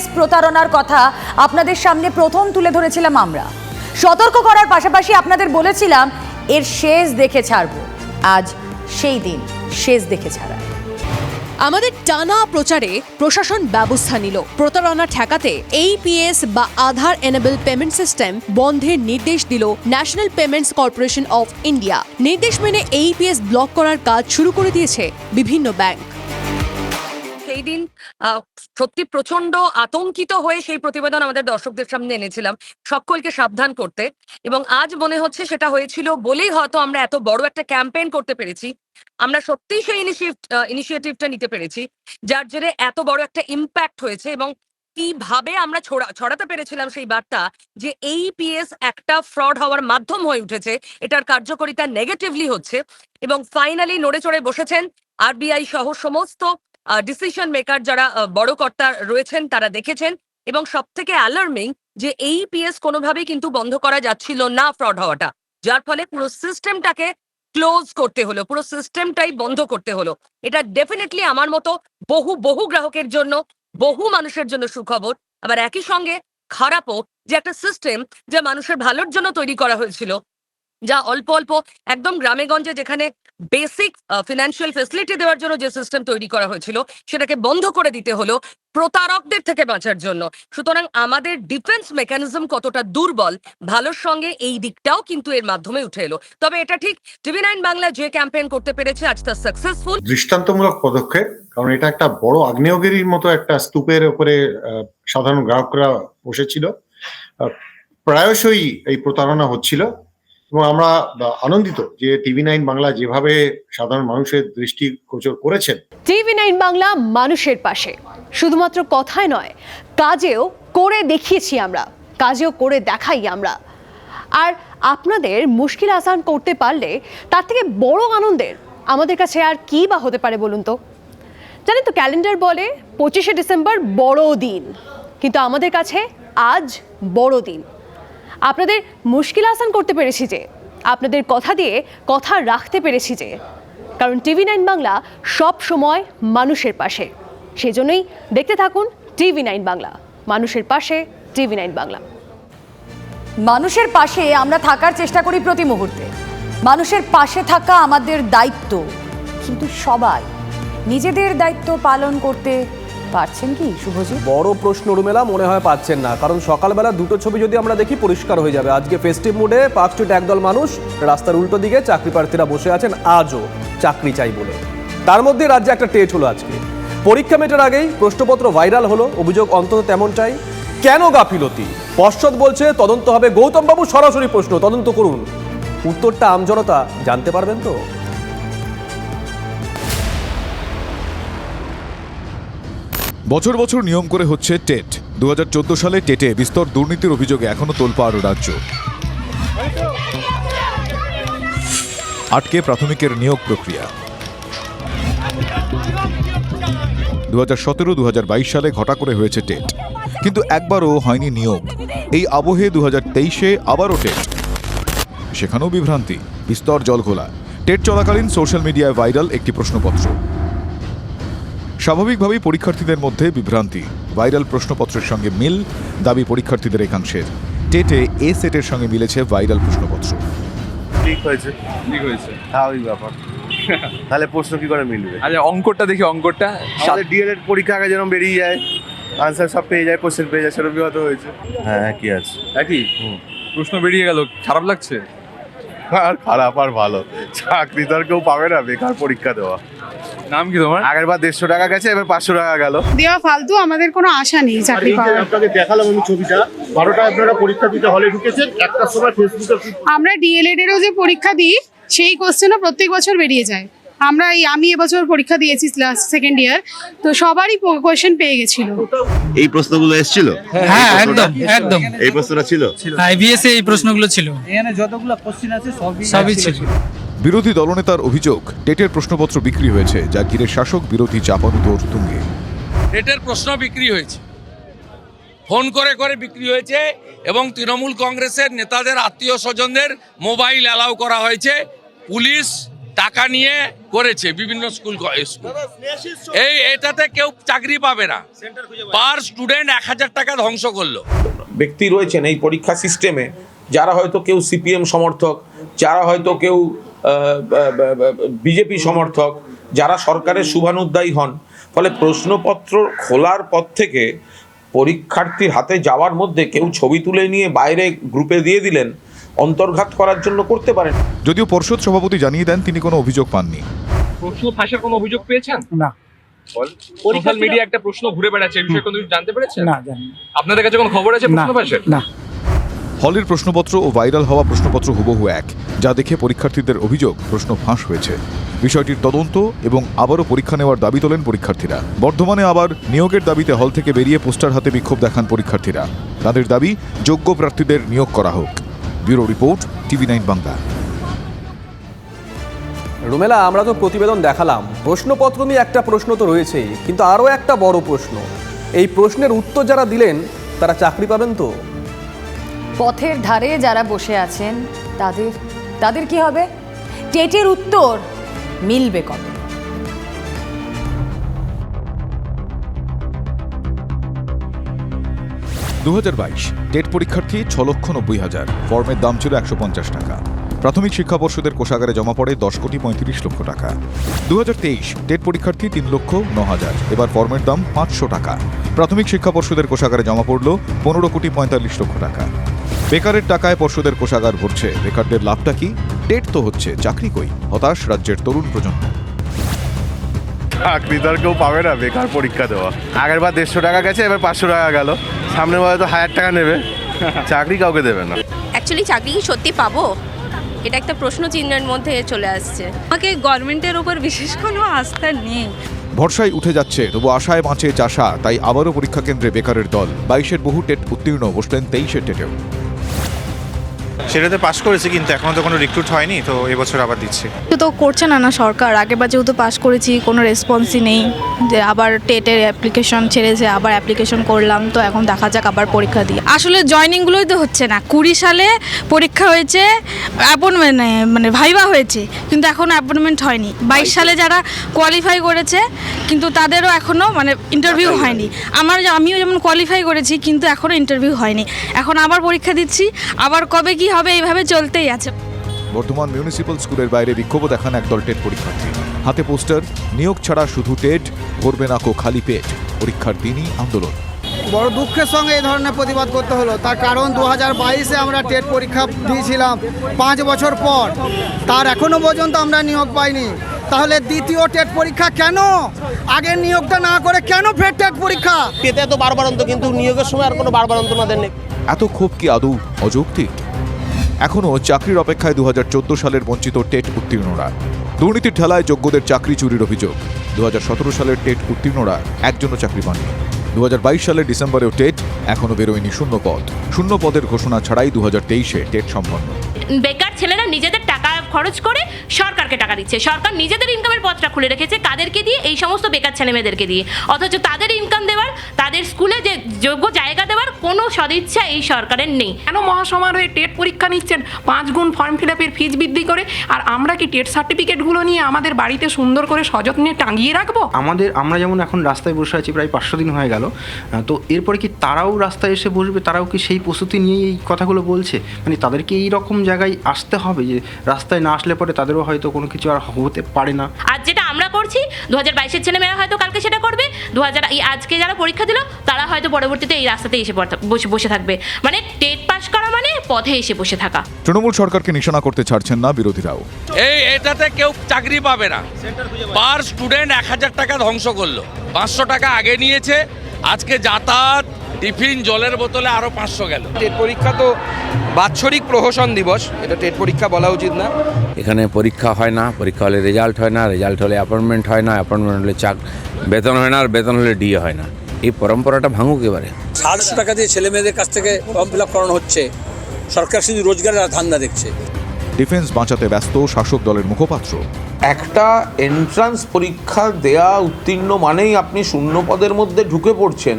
EPS প্রতারণার কথা আপনাদের সামনে প্রথম তুলে ধরেছিলাম আমরা। সতর্ক করার পাশাপাশি আপনাদের বলেছিলাম, এর শেষ দেখে ছাড়বো। আজ সেই দিন শেষ দেখে ছাড়া আমাদের টানা প্রচারে প্রশাসন ব্যবস্থা নিল। প্রতারণা ঠেকাতে এই এইপিএস বা আধার এনেবল পেমেন্ট সিস্টেম বন্ধের নির্দেশ দিল national payments corporation of India নির্দেশ মেনে এই এইপিএস ব্লক করার কাজ শুরু করে দিয়েছে বিভিন্ন ব্যাংক। সেই দিন সত্যি প্রচণ্ড আতঙ্কিত হয়ে সেই প্রতিবেদন আমাদের দর্শকদের সামনে এনেছিলাম সকলকে সাবধান করতে। এবং আজ মনে হচ্ছে সেটা হয়েছিল বলেই হয়তো আমরা এত বড় একটা ক্যাম্পেইন করতে পেরেছি। আমরা সত্যিই সেই ইনিশিয়েটিভটা নিতে পেরেছি, যার জেরে এত বড় একটা ইম্প্যাক্ট হয়েছে এবং কীভাবে আমরা ছড়া, ছড়াতে পেরেছিলাম সেই বার্তা যে এই পিএস একটা ফ্রড হওয়ার মাধ্যম হয়ে উঠেছে, এটার কার্যকারিতা নেগেটিভলি হচ্ছে এবং ফাইনালি নড়ে চড়ে বসেছেন আরবিআই সহ সমস্ত ডিসিশন মেকার যারা বড় কর্তা রয়েছেন তারা দেখেছেন এবং সব থেকে অ্যালার্মিং যে এই পিএস কোনোভাবেই কিন্তু বন্ধ করা যাচ্ছিল না ফ্রড হওয়াটা। যার ফলে পুরো সিস্টেমটাকে ক্লোজ করতে হলো, পুরো সিস্টেমটাই বন্ধ করতে হলো। এটা ডেফিনেটলি আমার মতো বহু বহু গ্রাহকের জন্য, বহু মানুষের জন্য সুখবর। আবার একই সঙ্গে খারাপও যে একটা সিস্টেম যা মানুষের ভালোর জন্য তৈরি করা হয়েছিল যা অল্প অল্প একদম গ্রামে গঞ্জে যেখানে বেসিক ফিনান্সিয়াল ফেসিলিটি দেওয়ার জন্য যে সিস্টেম তৈরি করা হয়েছিল, সেটাকে বন্ধ করে দিতে হলো প্রতারকদের থেকে বাঁচার জন্য। সুতরাং আমাদের ডিফেন্স মেকানিজম কতটা দুর্বল, ভালোর সঙ্গে এই দিকটাও কিন্তু এর মাধ্যমে উঠে এলো। তবে এটা ঠিক টিভি নাইন বাংলা যে ক্যাম্পেইন করতে পেরেছে, আজ তা সাকসেসফুল দৃষ্টান্তমূলক পদক্ষেপ, কারণ এটা একটা বড় আগ্নেয়গিরির মতো একটা স্তূপের উপরে সাধারণ গ্রাহকরা বসেছিল। প্রায়শই এই প্রতারণা হচ্ছিল। এবং আমরা আনন্দিত যে টিভি নাইন বাংলা যেভাবে সাধারণ মানুষের দৃষ্টি গোচর করেছেন। টিভি নাইন বাংলা মানুষের পাশে। শুধুমাত্র কথায় নয়, কাজেও করে দেখিয়েছি আমরা, কাজেও করে দেখাই আমরা। আর আপনাদের মুশকিল আসান করতে পারলে তার থেকে বড় আনন্দের আমাদের কাছে আর কি বা হতে পারে বলুন তো? জানেন তো ক্যালেন্ডার বলে পঁচিশে ডিসেম্বর বড় দিন, কিন্তু আমাদের কাছে আজ বড় দিন। আপনাদের মুশকিল আসান করতে পেরেছি যে, আপনাদের কথা দিয়ে কথা রাখতে পেরেছি যে, কারণ টিভি নাইন বাংলা সব সময় মানুষের পাশে। সেজন্যই দেখতে থাকুন টিভি নাইন বাংলা, মানুষের পাশে টিভি নাইন বাংলা। মানুষের পাশে আমরা থাকার চেষ্টা করি প্রতি মুহূর্তে। মানুষের পাশে থাকা আমাদের দায়িত্ব, কিন্তু সবাই নিজেদের দায়িত্ব পালন করতে পারছেন কি, শুভজিৎ? বড় প্রশ্ন উর্মেলা, মনে হয় পাচ্ছেন না। কারণ সকালবেলা দুটো ছবি যদি আমরা দেখি, পরিষ্কার হয়ে যাবে। আজকে ফেস্টিভ মুডে পার্ক একদল মানুষ রাস্তার উল্টো দিকে চাকরি প্রার্থীরা বসে আছেন, আজও চাকরি চাই বলে। তার মধ্যে রাজ্যে একটা টেট হলো আজকে। পরীক্ষা মেটার আগেই প্রশ্নপত্র ভাইরাল হলো, অভিযোগ অন্তত তেমনটাই। কেন গাফিলতি? পর্ষদ বলছে, তদন্ত হবে। গৌতম বাবু সরাসরি প্রশ্ন, তদন্ত করুন। উত্তরটা আমজনতা, জানতে পারবেন তো? বছর বছর নিয়ম করে হচ্ছে টেট। দু হাজার চোদ্দ সালে টেটে বিস্তর দুর্নীতির অভিযোগে এখনও তোলপাড় রাজ্য। আটকে প্রাথমিকের নিয়োগ প্রক্রিয়া। দু হাজার সতেরো দু সালে ঘটা করে হয়েছে টেট। কিন্তু একবারও হয়নি নিয়োগ। এই আবহে দু হাজার তেইশে আবারও টেট। সেখানেও বিভ্রান্তি, বিস্তর জলঘোলা টেট চলাকালীন সোশ্যাল মিডিয়ায় ভাইরাল একটি প্রশ্নপত্র। স্বাভাবিকভাবেই পরীক্ষার্থীদের মধ্যে বিভ্রান্তি। ভাইরাল প্রশ্নপত্রের সঙ্গে মিল দাবি পরীক্ষার্থীদের একাংশের। টেটে এ সেটের সঙ্গে মিলেছে ভাইরাল প্রশ্নপত্র। ঠিক হয়েছে। ঠিক হয়েছে। স্বাভাবিক ব্যাপার। তাহলে প্রশ্ন কি করে মিলবে? আচ্ছা অঙ্কটা দেখি অঙ্কটা। আমাদের ডিএলএড পরীক্ষা আগে যেরকম বেরিয়ে যায় আনসার সব পেয়ে যায় কোশ্চেন পেয়ে যায় সেরকমই হয়তো হয়েছে। হ্যাঁ কি আছে। একই? হুম। প্রশ্ন বেরিয়ে গেল খারাপ লাগছে? আর খারাপ আর ভালো। চাকরি তো আর কেউ পাবে না বেকার পরীক্ষা দেওয়া। নাম কি তোমার? আগের বার দেড়শো টাকা গেছে এবার পাঁচশো টাকা গেল। দেওয়া ফালতু আমাদের কোনো আশা নেই চাকরি পাওয়ার। আপনাকে দেখালাম আমি ছবিটা বারোটা আপনারা পরীক্ষা দিতে হলে ঢুকেছেন একটার সময় ফেসবুকে আমরা ডিএলএড এরও যে পরীক্ষা দিই সেই কোশ্চেনও প্রত্যেক বছর বেরিয়ে যায়। আমরা এই আমি এবছর পরীক্ষা দিয়েছি সেকেন্ড ইয়ার তো সবারই কোশ্চেন পেয়ে গেছিল। এই প্রশ্নগুলো এসেছিল? হ্যাঁ একদম একদম। এই প্রশ্নটা ছিল? আইবিএস এই প্রশ্নগুলো ছিল। এখানে যতগুলো কোশ্চেন আছে সবই সবই ছিল। বিরোধী দলনেতার অভিযোগ টেটের প্রশ্নপত্র বিক্রি হয়েছে যা ঘিরে শাসক বিরোধী চাপানুতোর তুঙ্গে। রেটের প্রশ্ন বিক্রি হয়েছে। ফোন করে করে বিক্রি হয়েছে এবং তৃণমূল কংগ্রেসের নেতাদের আত্মীয় স্বজনদের মোবাইল অ্যালাউ করা হয়েছে পুলিশ টাকা নিয়ে করেছে বিভিন্ন স্কুল। এই এটাতে কেউ চাকরি পাবে না। পার স্টুডেন্ট এক হাজার টাকা ধ্বংস করল। ব্যক্তি রয়েছেন এই পরীক্ষা সিস্টেমে যারা হয়তো কেউ সিপিএম সমর্থক যারা হয়তো কেউ বিজেপি সমর্থক যারা সরকারের শুভানুদ্দায়ী হন ফলে প্রশ্নপত্র খোলার পর থেকে পরীক্ষার্থীর হাতে যাওয়ার মধ্যে কেউ ছবি তুলে নিয়ে বাইরে গ্রুপে দিয়ে দিলেন অন্তর্ঘাত করার জন্য করতে পারেন। যদিও পর্ষদ সভাপতি জানিয়ে দেন তিনি কোনো অভিযোগ পাননি। প্রশ্ন ফাঁসের কোনো অভিযোগ পেয়েছেন? না। সোশ্যাল মিডিয়া একটা প্রশ্ন ঘুরে বেড়াচ্ছে এই বিষয়ে কোনো কিছু জানতে পেরেছেন? না জানি আপনাদের কাছে কোনো খবর আছে প্রশ্ন ফাঁসের? না। হলের প্রশ্নপত্র ও ভাইরাল হওয়া প্রশ্নপত্র হুবহু এক, যা দেখে পরীক্ষার্থীদের অভিযোগ প্রশ্ন ফাঁস হয়েছে। বিষয়টির তদন্ত এবং আবারও পরীক্ষা নেওয়ার দাবি তোলেন পরীক্ষার্থীরা। বর্ধমানে আবার নিয়োগের দাবিতে হল থেকে বেরিয়ে পোস্টার হাতে বিক্ষোভ দেখান পরীক্ষার্থীরা। তাদের দাবি, যোগ্য প্রার্থীদের নিয়োগ করা হোক। Bureau report, TV nine Bangla. Rumela, আমরা তো প্রতিবেদন দেখালাম। প্রশ্নপত্র নিয়ে একটা প্রশ্ন তো রয়েছেই, কিন্তু আরও একটা বড় প্রশ্ন। এই প্রশ্নের উত্তর যারা দিলেন, তারা চাকরি পাবেন তো? পথের ধারে যারা বসে আছেন, তাদের তাদের কি হবে? টেটের উত্তর মিলবে কবে? দু হাজার বাইশ, টেট পরীক্ষার্থী ছ লক্ষ নব্বই হাজার, ফর্মের দাম ছিল একশো পঞ্চাশ টাকা। প্রাথমিক শিক্ষা পর্ষদের কোষাগারে জমা পড়ে দশ কোটি পঁয়ত্রিশ লক্ষ টাকা। দু হাজার তেইশ, টেট পরীক্ষার্থী তিন লক্ষ ন হাজার এবার ফর্মের দাম পাঁচশো টাকা। প্রাথমিক শিক্ষা পর্ষদের কোষাগারে জমা পড়ল পনেরো কোটি পঁয়তাল্লিশ লক্ষ টাকা। বেকারের টাকায় পর্ষদের কোষাগার ভরছে। বেকারদের লাভটা কি? টেট তো হচ্ছে চাকরি কই? হতাশ রাজ্যের তরুণ প্রজন্ম। চাকরি তো কেউ পাবে না বেকার পরীক্ষা দেওয়া। আগের বার দেড়শো টাকা গেছে এবার পাঁচশো টাকা গেল। সামনে বার তো হাজার টাকা নেবে। চাকরি কাউকে দেবে না। অ্যাকচুয়ালি চাকরি কি সত্যি পাবো? এটা একটা প্রশ্ন চিহ্নের মধ্যে চলে আসছে। আমাকে গভর্নমেন্টের ওপর বিশেষ কোনো আস্থা নেই। ভরসায় উঠে যাচ্ছে তবু আশায় বাঁচে চাষা তাই আবারও পরীক্ষা কেন্দ্রে বেকারের দল। বাইশের বহু টেট উত্তীর্ণ বসলেন তেইশের টেটেও। সেটাতে পাস করেছি কিন্তু এখনও তো কোনো রিক্রুট হয়নি তো এবছর আবার দিচ্ছি। তো করছে না না সরকার। আগেবার যেহেতু পাস করেছি কোনো রেসপন্সই নেই। যে আবার টেটের অ্যাপ্লিকেশন ছেড়েছে আবার অ্যাপ্লিকেশন করলাম তো এখন দেখা যাক আবার পরীক্ষা দিই। আসলে জয়নিংগুলোই তো হচ্ছে না। কুড়ি সালে পরীক্ষা হয়েছে অ্যাপয়েন্টমেন্ট মানে ভাইবা হয়েছে কিন্তু এখনও অ্যাপয়েন্টমেন্ট হয়নি। বাইশ সালে যারা কোয়ালিফাই করেছে কিন্তু তাদেরও এখনও মানে ইন্টারভিউ হয়নি। আমার আমিও যেমন কোয়ালিফাই করেছি কিন্তু এখনও ইন্টারভিউ হয়নি। এখন আবার পরীক্ষা দিচ্ছি। আবার কবে কি হবে এইভাবে চলতেই আছে। বর্ধমান মিউনিসিপ্যাল স্কুলের বাইরে বিক্ষোভ দেখান একদল টেট পরীক্ষার্থী। হাতে পোস্টার নিয়োগ ছাড়া শুধু টেট করবে না কো খালি পেট। পরীক্ষার দিনই আন্দোলন। বড় দুঃখের সঙ্গে এই ধরনের প্রতিবাদ করতে হলো। তার কারণ দু হাজার বাইশে আমরা টেট পরীক্ষা দিয়েছিলাম পাঁচ বছর পর। তার এখনও পর্যন্ত আমরা নিয়োগ পাইনি। তাহলে দ্বিতীয় টেট পরীক্ষা কেন? আগের নিয়োগটা না করে কেন ফের টেট পরীক্ষা? এতে তো বারবারন্ত কিন্তু নিয়োগের সময় আর কোনো বারবারন্ত আমাদের নেই। এত ক্ষোভ কি আদৌ অযৌক্তিক? এখনও চাকরির অপেক্ষায় দু হাজার চোদ্দ সালের বঞ্চিত টেট উত্তীর্ণরা। দুর্নীতির ঠেলায় যোগ্যদের চাকরি চুরির অভিযোগ। দু হাজার সতেরো সালের টেট উত্তীর্ণরা একজনও চাকরি পাননি। দু হাজার বাইশ সালের ডিসেম্বরেও টেট এখনও বেরোয়নি শূন্য পদ। শূন্য পদের ঘোষণা ছাড়াই দু হাজার তেইশে টেট সম্পন্ন। বেকার ছেলেরা নিজেদের টাকা খরচ করে সরকারকে টাকা দিচ্ছে। সরকার নিজেদের ইনকামের পথটা খুলে রেখেছে কাদেরকে দিয়ে? এই সমস্ত বেকার ছেলেমেয়েদেরকে দিয়ে। অথচ তাদের ইনকাম দেওয়ার তাদের স্কুলে যে যোগ্য জায়গা দেওয়ার কোনো সদিচ্ছা এই সরকারের নেই। কেন মহাসমারোহে টেট পরীক্ষা নিচ্ছেন? পাঁচ গুণ ফর্ম ফিল আপের ফিজ বৃদ্ধি করে আর আমরা কি টেট সার্টিফিকেটগুলো নিয়ে আমাদের বাড়িতে সুন্দর করে সযত্নে টাঙিয়ে রাখব? আমাদের আমরা যেমন এখন রাস্তায় বসে আছি প্রায় পাঁচশো দিন হয়ে গেল তো এরপরে কি তারাও রাস্তায় এসে বসবে? তারাও কি সেই প্রস্তুতি নিয়ে এই কথাগুলো বলছে? মানে তাদেরকে এই রকম জায়গায় আসতে হবে যে রাস্তায় না আসলে পরে তাদেরও হয়তো কোনো কিছু আর হতে পারে না। আর যেটা আমরা করছি দু হাজার বাইশের ছেলেমেয়েরা হয়তো কালকে সেটা করবে। দু হাজার এই আজকে যারা পরীক্ষা দিল তারা হয়তো পরবর্তীতে এই রাস্তাতে এসে বসে বসে থাকবে। মানে টেট পাস করা মানে পথে এসে বসে থাকা। তৃণমূল সরকারকে নিশানা করতে ছাড়ছেন না বিরোধীরাও। এই এটাতে কেউ চাকরি পাবে না। পার স্টুডেন্ট এক হাজার টাকা ধ্বংস করল। পাঁচশো টাকা আগে নিয়েছে আজকে যাতায়াত টিফিন জলের বোতলে আরও পাঁচশো গেল। টেট পরীক্ষা তো বাৎসরিক প্রহসন দিবস এটা টেট পরীক্ষা বলা উচিত না। এখানে পরীক্ষা হয় না পরীক্ষা হলে রেজাল্ট হয় না রেজাল্ট হলে অ্যাপয়েন্টমেন্ট হয় না অ্যাপয়েন্টমেন্ট হলে চাক বেতন হয় না আর বেতন হলে ডিএ হয় না। এই পরম্পরাটা ভাঙুক এবারে। সাতশো টাকা দিয়ে ছেলে মেয়েদের কাছ থেকে ফর্ম ফিল আপ করানো হচ্ছে। সরকার শুধু রোজগারের ধান্দা দেখছে। ডিফেন্স বাঁচাতে ব্যস্ত শাসক দলের মুখপাত্র। একটা এন্ট্রান্স পরীক্ষা দেয়া উত্তীর্ণ মানেই আপনি শূন্য পদের মধ্যে ঢুকে পড়ছেন।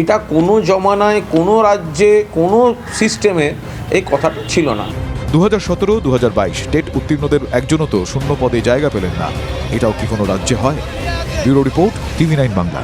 এটা কোনো জমানায় কোনো রাজ্যে কোনো সিস্টেমে এই কথাটা ছিল না। দু হাজার সতেরো দু হাজার বাইশ টেট উত্তীর্ণদের একজনও তো শূন্য পদে জায়গা পেলেন না। এটাও কি কোনো রাজ্যে হয়? Bureau report TV nine Bangla.